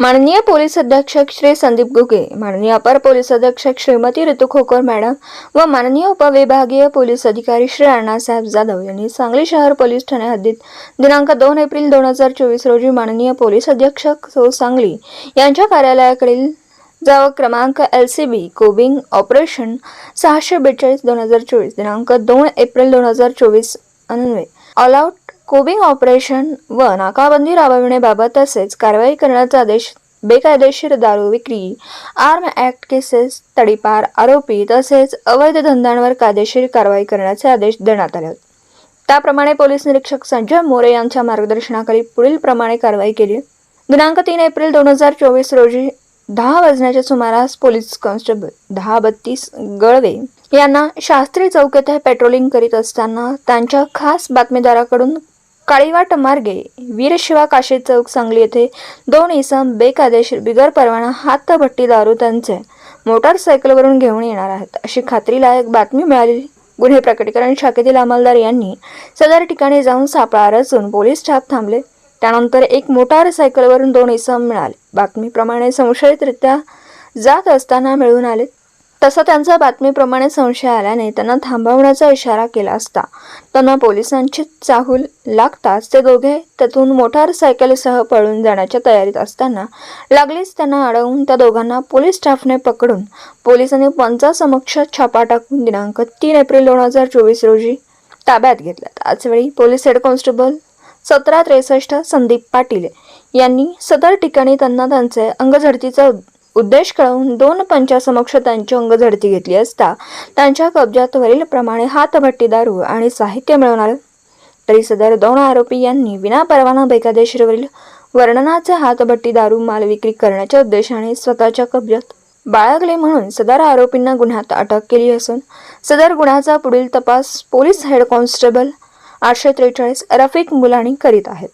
माननीय पोलीस अधीक्षक श्री संदीप गुगे माननीय अपर पोलीस अधीक्षक श्रीमती ऋतू खोकर मॅडम व माननीय उपविभागीय पोलीस अधिकारी श्री अण्णासाहेब जाधव यांनी सांगली शहर पोलीस ठाणे हद्दीत दिनांक दोन एप्रिल दोन हजार चोवीस रोजी माननीय पोलीस अधीक्षक सो सांगली यांच्या कार्यालयाकडील जाव क्रमांक L C B combing operation सहाशे बेचाळीस दोन हजार चोवीस दिनांक दोन एप्रिल दोन हजार चोवीस अन्वये ऑल आउट कोबिंग ऑपरेशन व नाकाबंदी राबविण्याबाबत तसेच कारवाई करण्याचा आदेश बेकायदेशीर दारू विक्री आर्म ॲक्ट केसेस तडीपार आरोपी तसेच अवैध धंद्यांवर कायदेशीर कारवाई करण्याचे आदेश देण्यात आले होते. त्याप्रमाणे पोलीस निरीक्षक संजय मोरे यांच्या मार्गदर्शनाखाली पुढील प्रमाणे कारवाई केली. दिनांक तीन एप्रिल दोन हजार चोवीस रोजी दहा वाजण्याच्या सुमारास पोलीस कॉन्स्टेबल दहा बत्तीस गळवे यांना शास्त्री चौक येथे पेट्रोलिंग करीत असताना त्यांच्या खास बातमीदाराकडून काळीवाट मार्गे वीरशिवा काशी चौक सांगली येथे दोन इसम बेकायदेशीर बिगर परवाना हातभट्टी दारू त्यांचे मोटारसायकलवरून घेऊन येणार आहेत. अशी खात्रीलायक बातमी मिळाली. गुन्हे प्रकटीकरण शाखेतील अंमलदार यांनी सदर ठिकाणी जाऊन सापळा रचून पोलीस स्टाफ थांबले. त्यानंतर एक मोटारसायकलवरून दोन इसम मिळाले. बातमीप्रमाणे संशयितरित्या जात असताना मिळून आले. तसा त्यांचा बातमीप्रमाणे संशय आल्याने त्यांना थांबवण्याचा इशारा केला असता. त्यांना पोलिसांची चाहूल लागताच ते दोघे तेथून मोटारसायकलसह पळून जाण्याच्या तयारीत असताना लागलीच त्यांना अडवून त्या दोघांना पोलीस स्टाफने पकडून पोलिसांनी पंचासमक्ष छापा टाकून दिनांक तीन एप्रिल दोन हजार चोवीस रोजी ताब्यात घेतल्या त्याचवेळी पोलीस हेड कॉन्स्टेबल सतरा त्रेसष्ट संदीप पाटील यांनी सदर ठिकाणी त्यांना त्यांचे अंगझडतीचा उद्देश कळवून दोन पंचासमक्ष त्यांची अंग झडती घेतली असता त्यांच्या कब्जात वरील प्रमाणे हातभट्टी दारू आणि साहित्य मिळवणार. तरी सदर दोन आरोपी यांनी विनापरवाना बेकायदेशीरवरील वर्णनाचे हातभट्टी दारू माल विक्री करण्याच्या उद्देशाने स्वतःच्या कब्जात बाळगले म्हणून सदर आरोपींना गुन्ह्यात अटक केली असून सदर गुन्ह्याचा पुढील तपास पोलीस हेड कॉन्स्टेबल आठशे त्रेचाळीस रफिक मुलाणी करीत आहेत.